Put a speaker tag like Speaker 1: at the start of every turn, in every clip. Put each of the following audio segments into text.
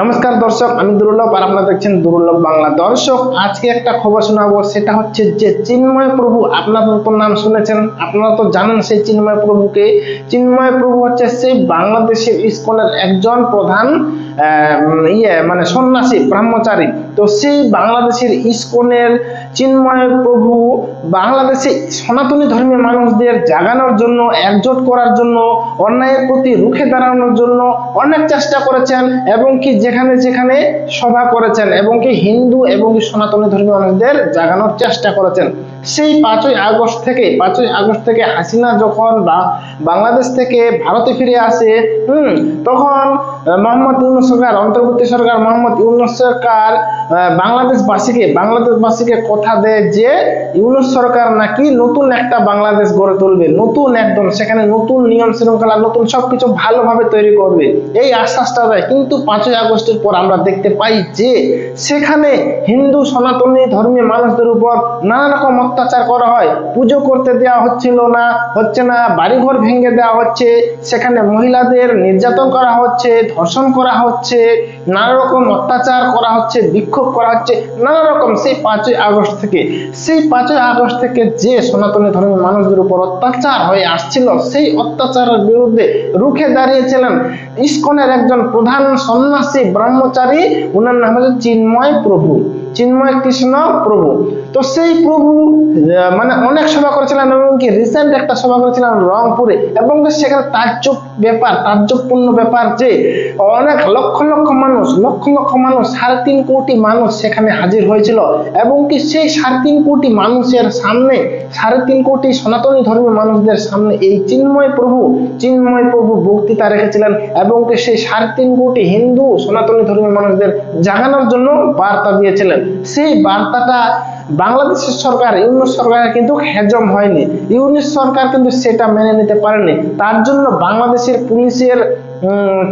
Speaker 1: নমস্কার দর্শক, আমি দুর্লভ আর আপনারা দেখছেন দুর্লভ বাংলা। দর্শক, আজকে একটা খবর শোনাবো, সেটা হচ্ছে যে চিন্ময় প্রভু, আপনারা তো নাম শুনেছেন, আপনারা তো জানেন সেই চিন্ময় প্রভুকে। চিন্ময় প্রভু হচ্ছে সেই বাংলাদেশের ইস্কনের একজন প্রধান ইয়ে মানে সন্ন্যাসী, ব্রহ্মচারী। তো সেই বাংলাদেশের ইস্কনের চিন্ময় প্রভু বাংলাদেশে সনাতনী ধর্মের মানুষদের জাগানোর জন্য, একজোট করার জন্য, অন্যায়ের প্রতি রুখে দাঁড়ানোর জন্য অনেক চেষ্টা করেছেন এবং কি যেখানে যেখানে সভা করেছেন এবং কি হিন্দু এবং সনাতনী ধর্মের মানুষদের জাগানোর চেষ্টা করেছেন। সেই পাঁচই আগস্ট থেকে, পাঁচই আগস্ট থেকে হাসিনা যখন বাংলাদেশ থেকে ভারতে ফিরে আসে, হুম, তখন মোহাম্মদ ইউনুস সরকার, অন্তর্বর্তী সরকার মোহাম্মদ ইউনুস সরকার বাংলাদেশবাসীকে বাংলাদেশবাসীকে কথা দেয় যে, ইউনুস সরকার নাকি নতুন একটা বাংলাদেশ গড়ে তুলবে, নতুন একদম, সেখানে নতুন নিয়ম শৃঙ্খলা, নতুন সবকিছু ভালোভাবে তৈরি করবে। এই আশ্বাসটা দেয়। কিন্তু পাঁচই আগস্টের পর আমরা দেখতে পাই যে, সেখানে হিন্দু, সনাতনী ধর্মীয় মানুষদের উপর নানা রকম অত্যাচার করা হয়। পুজো করতে দেওয়া হচ্ছিল না, হচ্ছে না, বাড়িঘর ভেঙে দেওয়া হচ্ছে, সেখানে মহিলাদের নির্যাতন করা হচ্ছে, ধর্ষণ করা হচ্ছে নানা রকম অত্যাচার করা হচ্ছে, বিক্ষোভ করা হচ্ছে নানা রকম সেই পাঁচই আগস্ট থেকে, সেই পাঁচই আগস্ট থেকে যে সনাতনী ধর্মের মানুষদের উপর অত্যাচার হয়ে আসছিল, সেই অত্যাচারের বিরুদ্ধে রুখে দাঁড়িয়েছিলেন ইস্কনের একজন প্রধান সন্ন্যাসী ব্রহ্মচারী ওনার নাম হচ্ছে চিন্ময় প্রভু। চিন্ময় কৃষ্ণ প্রভু। তো সেই প্রভু মানে অনেক সভা করেছিলেন এবং কি রিসেন্ট একটা সভা করেছিলেন রংপুরে এবং সেখানে তাজ্জব ব্যাপার তাজ্জবপূর্ণ ব্যাপার যে অনেক লক্ষ লক্ষ মানুষ, লক্ষ লক্ষ মানুষ, সাড়ে তিন কোটি মানুষ সেখানে হাজির হয়েছিল এবং কি সেই সাড়ে তিন কোটি মানুষের সামনে, সাড়ে তিন কোটি সনাতনী ধর্মীয় মানুষদের সামনে এই চিন্ময় প্রভু চিন্ময় প্রভু বক্তৃতা রেখেছিলেন এবং কি সেই সাড়ে তিন কোটি হিন্দু সনাতনী ধর্মীয় মানুষদের জাগানোর জন্য বার্তা দিয়েছিলেন। সেই বার্তাটা বাংলাদেশের সরকার ইউনুস সরকারের কিন্তু হেজম হয়নি। ইউনুস সরকার কিন্তু সেটা মেনে নিতে পারেনি। তার জন্য বাংলাদেশের পুলিশের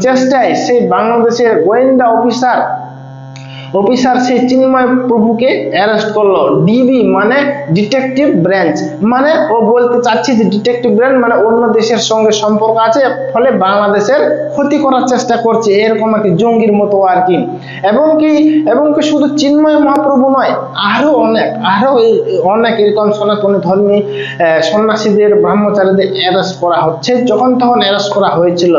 Speaker 1: চেষ্টায় সেই বাংলাদেশের গোয়েন্দা অফিসার অফিসার সেই চিন্ময় প্রভুকে অ্যারেস্ট করল। ডিবি মানে ডিটেকটিভ ব্রাঞ্চ মানে ও বলতে চাচ্ছি যে ডিটেকটিভ ব্রাঞ্চ মানে অন্য দেশের সঙ্গে সম্পর্ক আছে, ফলে বাংলাদেশের ক্ষতি করার চেষ্টা করছে, এরকম আর কি জঙ্গির মতো আর কি। এবং কি এবং কি শুধু চিন্ময় মহাপ্রভু নয় আরও অনেক আরও অনেক এরকম সনাতনী ধর্মী সন্ন্যাসীদের, ব্রহ্মচারীদের অ্যারেস্ট করা হচ্ছে। যখন তখন অ্যারেস্ট করা হয়েছিল।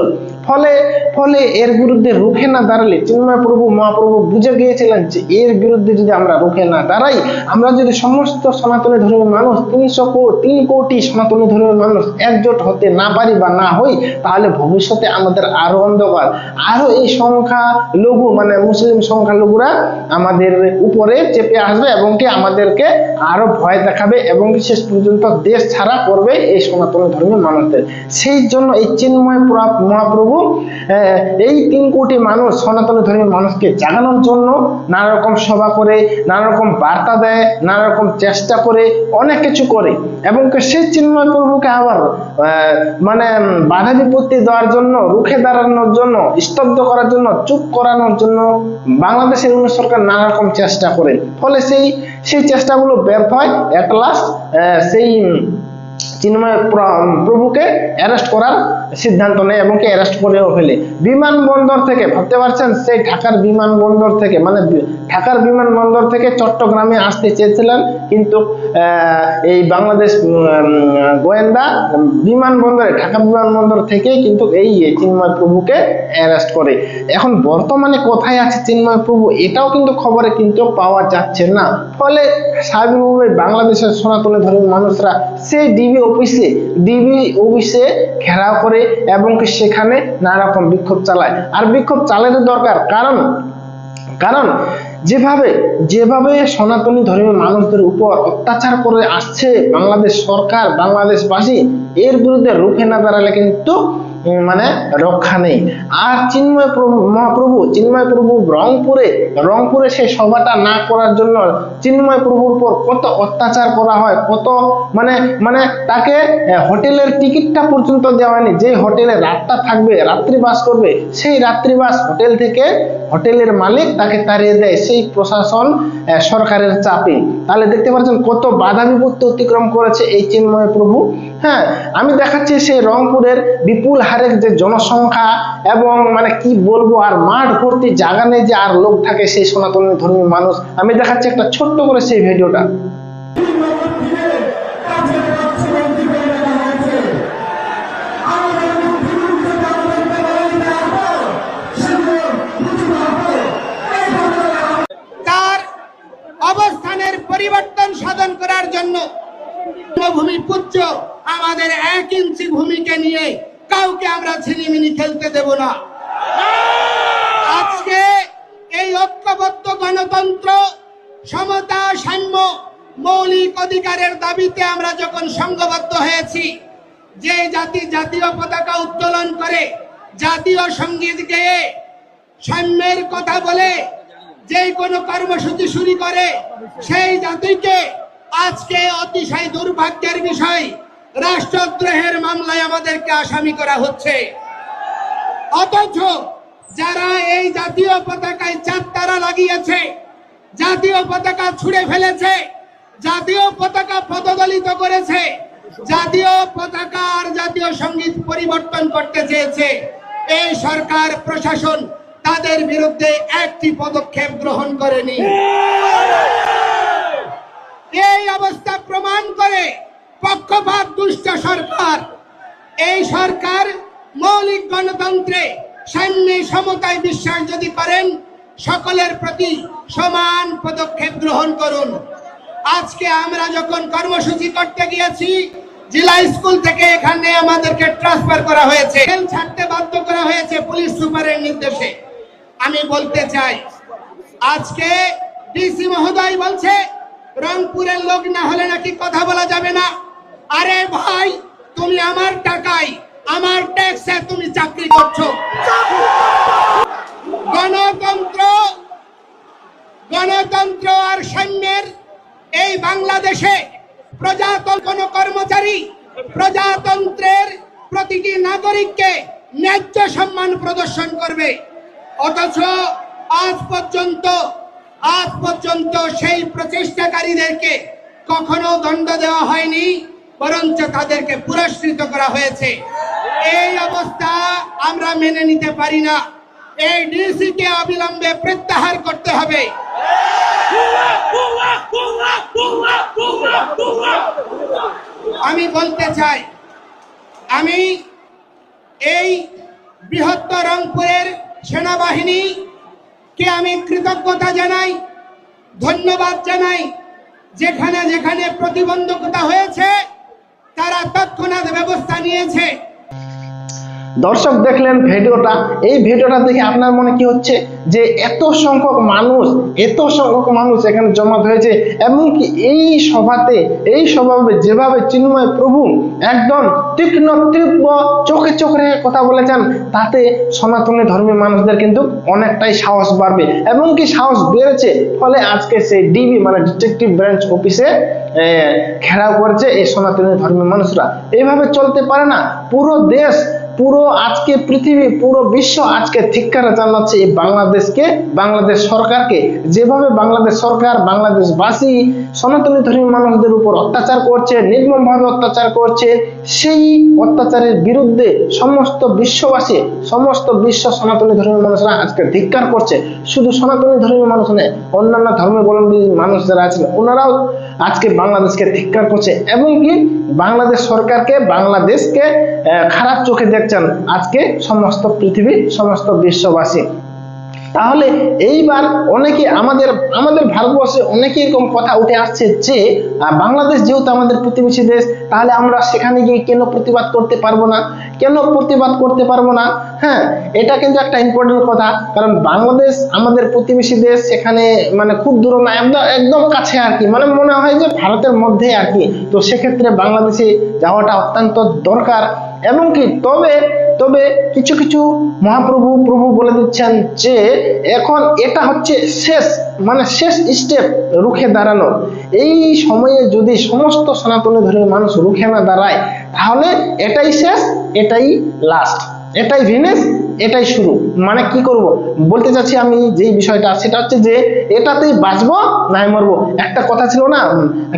Speaker 1: ফলে ফলে এর বিরুদ্ধে রুখে না দাঁড়ালে চিন্ময় প্রভু মহাপ্রভু বুঝে গিয়েছিলেন যে এর বিরুদ্ধে যদি আমরা রুখে না দাঁড়াই, আমরা যদি সমস্ত সনাতনী ধর্মের মানুষ, তিনশো কোটি তিন কোটি সনাতনী ধর্মের মানুষ একজোট হতে না পারি বা না হই, তাহলে ভবিষ্যতে আমাদের আরও অন্ধকার। আরও এই সংখ্যা লঘু মানে মুসলিম সংখ্যালঘুরা আমাদের উপরে চেপে আসবে এবং কি আমাদেরকে আরও ভয় দেখাবে এবং শেষ পর্যন্ত দেশ ছাড়া করবে এই সনাতনী ধর্মের মানুষদের। সেই জন্য এই চিন্ময় প্রা- মহাপ্রভু এই তিন কোটি মানুষ সনাতনী ধর্মের মানুষকে জাগানোর জন্য নানা রকম সভা করে নানা রকম বার্তা দেয় নানা রকম চেষ্টা করে, অনেক কিছু করে। এবং সেই চিন্ময় প্রভুকে আবার মানে বাধা বিপত্তি দেওয়ার জন্য, রুখে দাঁড়ানোর জন্য, স্তব্ধ করার জন্য, চুপ করানোর জন্য বাংলাদেশের ইউনিট সরকার নানা রকম চেষ্টা করে। ফলে সেই সেই চেষ্টাগুলো ব্যর্থ হয় এট লাস্ট সেই চিন্ময় প্র- প্রভুকে অ্যারেস্ট করার সিদ্ধান্ত নেয় এবং কি অ্যারেস্ট করেও ফেলে। বিমানবন্দর থেকে, ভাবতে পারছেন? সেই ঢাকার বিমানবন্দর থেকে মানে ঢাকার বিমানবন্দর থেকে চট্টগ্রামে আসতে চেয়েছিলেন, কিন্তু এই বাংলাদেশ গোয়েন্দা বিমানবন্দরে, ঢাকা বিমানবন্দর থেকে কিন্তু এই চিন্ময় প্রভুকে অ্যারেস্ট করে। এখন বর্তমানে কোথায় আছে চিন্ময় প্রভু? এটাও কিন্তু খবরে কিন্তু পাওয়া যাচ্ছে না। ফলে স্বাভাবিকভাবে বাংলাদেশের সনাতনী ধর্মের মানুষরা সেই ডিবি অফিসে ডিবি অফিসে ঘেরাও করে এবং কি সেখানে নানা রকম বিক্ষোভ চালায়। আর বিক্ষোভ চালাতে দরকার, কারণ কারণ যেভাবে যেভাবে সনাতনী ধর্মের মানুষদের উপর অত্যাচার করে আসছে বাংলাদেশ সরকার, বাংলাদেশবাসী, এর বিরুদ্ধে রুখে না দাঁড়ালে কিন্তু মানে রক্ষা নেই। আর চিন্ময় প্রভু, মহাপ্রভু, চিন্ময় প্রভু রংপুরে রংপুরে সেই সভাটা না করার জন্য চিন্ময় প্রভুর উপর কত অত্যাচার করা হয়, কত মানে মানে তাকে হোটেলের টিকিটটা পর্যন্ত দেওয়া হয়নি। যে হোটেলে রাতটা থাকবে, রাত্রিবাস করবে, সেই রাত্রিবাস হোটেল থেকে হোটেলের মালিক তাকে তাড়িয়ে দেয়, সেই প্রশাসন সরকারের চাপে। তাহলে দেখতে পাচ্ছেন কত বাধা বিপত্তি অতিক্রম করেছে এই চিন্ময় প্রভু। হ্যাঁ আমি দেখাচ্ছি সেই রংপুরের বিপুল হারের যে জনসংখ্যা এবং মানে কি বলব আর মাঠ ভর্তি জায়গা নেই যে আর লোক থাকে সেই সনাতনী ধর্মী মানুষ, আমি দেখাচ্ছি একটা ছোট্ট করে সেই ভিডিওটা।
Speaker 2: অবস্থানের পরিবর্তন সাধন করার জন্য ভূমি পুত্র আমাদের এক ইঞ্চি ভূমিকে নিয়ে কাউকে আমরা ছিনিমিনি খেলতে দেব না। আজকে এই ঐক্যবদ্ধ গণতন্ত্র, সমতা, সাম্য, মৌলিক অধিকারের দাবিতে আমরা যখন সংঘবদ্ধ হয়েছি, যে জাতি জাতীয় পতাকা উত্তোলন করে জাতীয় সংগীত গেয়ে সাম্যের কথা বলে যে কোনো কর্মসূচি শুরু করে, সেই জাতিকে আজকে অতিশয় দুর্ভাগ্যের বিষয় রাষ্ট্রদ্রোহের মামলায় আমাদেরকে আসামি করা হচ্ছে। অথচ যারা এই জাতীয় পতাকায় চার তারা লাগিয়েছে, জাতীয় পতাকা ছুঁড়ে ফেলেছে, জাতীয় পতাকা পদদলিত করেছে, জাতীয় পতাকা আর জাতীয় সংগীত পরিবর্তন করতে চেয়েছে। এই সরকার, প্রশাসন তাদের বিরুদ্ধে একটি পদক্ষেপ গ্রহণ করেনি। এই অবস্থা প্রমাণ করে পক্ষপাত দুষ্ট সরকার। এই সরকার মৌলিক গণতন্ত্রে সাম্যে সমতায় বিশ্বাস যদি করেন, সকলের প্রতি সমান পদক্ষেপ গ্রহণ করুন। আজকে আমরা যখন কর্মসূচি করতে গিয়েছি, জেলা স্কুল থেকে এখানে আমাদেরকে ট্রান্সফার করা হয়েছে। জেল ছাড়তে বাধ্য করা হয়েছে পুলিশ সুপারের নির্দেশে। আমি বলতে চাই, আজকে ডিসি মহোদয় বলছে, রংপুরের লোক না হলে নাকি কথা বলা যাবে না। আরে ভাই, তুমি আমার টাকায় আমার ট্যাক্সে তুমি চাকরি করছ। গণতন্ত্র গণতন্ত্র আর সৈন্যের এই বাংলাদেশে প্রজাতন্ত্র কোন কর্মচারী, প্রজাতন্ত্রের প্রতিটি নাগরিককে ন্যায্য সম্মান প্রদর্শন করবে। অথচ আজ পর্যন্ত আজ পর্যন্ত সেই প্রচেষ্টাকারীদেরকে কখনো দণ্ড দেওয়া হয়নি। বরঞ্চ তাদেরকে পুরস্কৃত করা হয়েছে। এই অবস্থা আমরা মেনে নিতে পারি না। এই ডিসি কে অবিলম্বে প্রত্যাহার করতে হবে। আমি বলতে চাই, আমি এই বৃহত্তর রংপুরের সেনাবাহিনী কে আমি কৃতজ্ঞতা জানাই, ধন্যবাদ জানাই। যেখানে যেখানে প্রতিবন্ধকতা হয়েছে তারা তৎক্ষণাৎ ব্যবস্থা নিয়েছে।
Speaker 1: দর্শক দেখলেন ভিডিওটা। এই ভিডিওটা দেখে আপনার মনে কি হচ্ছে? যে এত সংখ্যক মানুষ, এত সংখ্যক মানুষ এখানে জমাত হয়েছে এবং কি এই সভাতে, এই সভাবে যেভাবে চিন্ময় প্রভু একদম তীক্ষ্ণ, তীব্র চোখে চোখে রেখে কথা বলেছেন, তাতে সনাতনী ধর্মী মানুষদের কিন্তু অনেকটাই সাহস বাড়বে। এবং কি সাহস বেড়েছে, ফলে আজকে সেই ডিবি মানে ডিটেকটিভ ব্রাঞ্চ অফিসে ঘেরাও করেছে এই সনাতনী ধর্মী মানুষরা। এইভাবে চলতে পারে না। পুরো দেশ পুরো আজকে পৃথিবী, পুরো বিশ্ব আজকে ধিক্কার জানাচ্ছে এই বাংলাদেশকে, বাংলাদেশ সরকারকে। যেভাবে বাংলাদেশ সরকার বাংলাদেশবাসী, সনাতনী ধর্মী মানুষদের উপর অত্যাচার করছে, নির্মমভাবে অত্যাচার করছে, সেই অত্যাচারের বিরুদ্ধে সমস্ত বিশ্ববাসী, সমস্ত বিশ্ব সনাতনী ধর্মী মানুষরা আজকে ধিক্কার করছে। শুধু সনাতনী ধর্মী মানুষ নয়, অন্যান্য ধর্মাবলম্বী মানুষ যারা আছেন, ওনারাও আজকে বাংলাদেশকে ধিক্কার করছে এবং কি বাংলাদেশ সরকারকে, বাংলাদেশকে খারাপ চোখে দেখছেন আজকে সমস্ত পৃথিবী সমস্ত বিশ্ববাসী। তাহলে এইবার অনেকে আমাদের আমাদের ভারতবর্ষে অনেকে এরকম কথা উঠে আসছে যে বাংলাদেশ যেহেতু আমাদের প্রতিবেশী দেশ, তাহলে আমরা সেখানে গিয়ে কেন প্রতিবাদ করতে পারব না? কেন প্রতিবাদ করতে পারব না? হ্যাঁ এটা কিন্তু একটা ইম্পর্টেন্ট কথা। কারণ বাংলাদেশ আমাদের প্রতিবেশী দেশ, সেখানে মানে খুব দূর না, একদম একদম কাছে আর কি। মানে মনে হয় যে ভারতের মধ্যে আর কি। তো সেক্ষেত্রে বাংলাদেশে যাওয়াটা অত্যন্ত দরকার। এবং কি তবে তবে কিছু কিছু মহাপ্রভু, প্রভু বলে দিচ্ছেন যে এখন এটা হচ্ছে শেষ মানে শেষ স্টেপ রুখে দাঁড়ানো। এই সময়ে যদি সমস্ত সনাতনী ধর্মের মানুষ রুখে না দাঁড়ায়, তাহলে এটাই শেষ, এটাই লাস্ট এটাই ভিনেস এটাই শুরু। মানে কি করব? বলতে চাচ্ছি আমি যেই বিষয়টা, সেটা হচ্ছে যে এটাতেই বাঁচবো নাই মরবো? একটা কথা ছিল না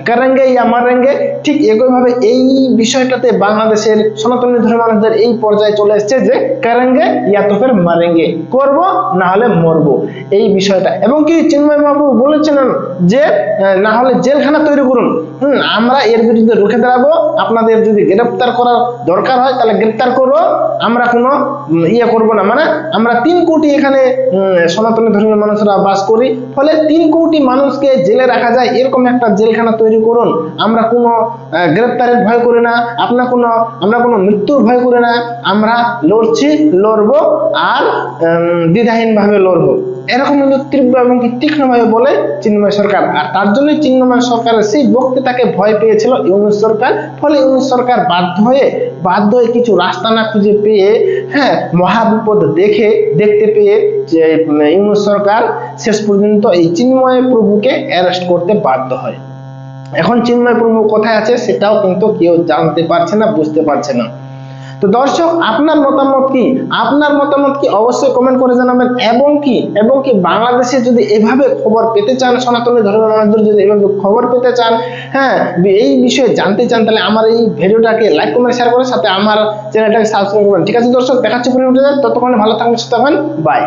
Speaker 1: কারেঙ্গে ইয়া মারেঙ্গে ঠিক একইভাবে এই বিষয়টাতে বাংলাদেশের সনাতনী মানুষদের এই পর্যায়ে চলে এসেছে যে কারেঙ্গে ইয়া তো মারেঙ্গে করব না হলে মরবো। এই বিষয়টা। এবং কি চিন্ময় বাবু বলেছিলেন যে না হলে জেলখানা তৈরি করুন। হুম, আমরা এর বিরুদ্ধে রুখে দাঁড়াবো। আপনাদের যদি গ্রেপ্তার করার দরকার হয়, তাহলে গ্রেপ্তার করো। আমরা কোনো ইয়ে করব না। মানে আমরা তিন কোটি এখানে সনাতনী ধর্মের মানুষরা বাস করি। ফলে তিন কোটি মানুষকে জেলে রাখা যায়, এরকম একটা জেলখানা তৈরি করুন। আমরা কোনো গ্রেপ্তারের ভয় করি না, আপনার কোনো, আমরা কোনো মৃত্যুর ভয় করি না। আমরা লড়ছি, লড়বো আর দ্বিধাহীন ভাবে লড়বো। এরকম কিন্তু তীব্র এবং তীক্ষ্ণভাবে বলে চিন্ময় সরকার। আর তার জন্যই চিন্ময় সরকারের সেই বক্তৃতাকে ভয় পেয়েছিল ইউনুস সরকার। ফলে ইউনুস সরকার বাধ্য হয়ে বাধ্য হয়ে কিছু রাস্তা না খুঁজে পেয়ে হ্যাঁ মহাবিপদ দেখে, দেখতে পেয়ে যে ইউনুস সরকার শেষ পর্যন্ত এই চিন্ময় প্রভুকে অ্যারেস্ট করতে বাধ্য হয়। এখন চিন্ময় প্রভু কোথায় আছে সেটাও কিন্তু কেউ জানতে পারছে না, বুঝতে পারছে না। তো দর্শক, আপনার মতামত কি? আপনার মতামত কি অবশ্যই কমেন্ট করে জানাবেন। এবং কি? এবং কি বাংলাদেশে যদি এভাবে খবর পেতে চান, সনাতনী ধর্মের মানুষদের যদি এভাবে খবর পেতে চান হ্যাঁ এই বিষয়ে জানতে চান, তাহলে আমার এই ভিডিওটাকে লাইক কমেন্ট শেয়ার করে সাথে আমার চ্যানেলটাকে সাবস্ক্রাইব করবেন। ঠিক আছে দর্শক, দেখাচ্ছি পরিবর্তন ততক্ষণে ভালো থাকবেন, সুস্থ থাকবেন। বাই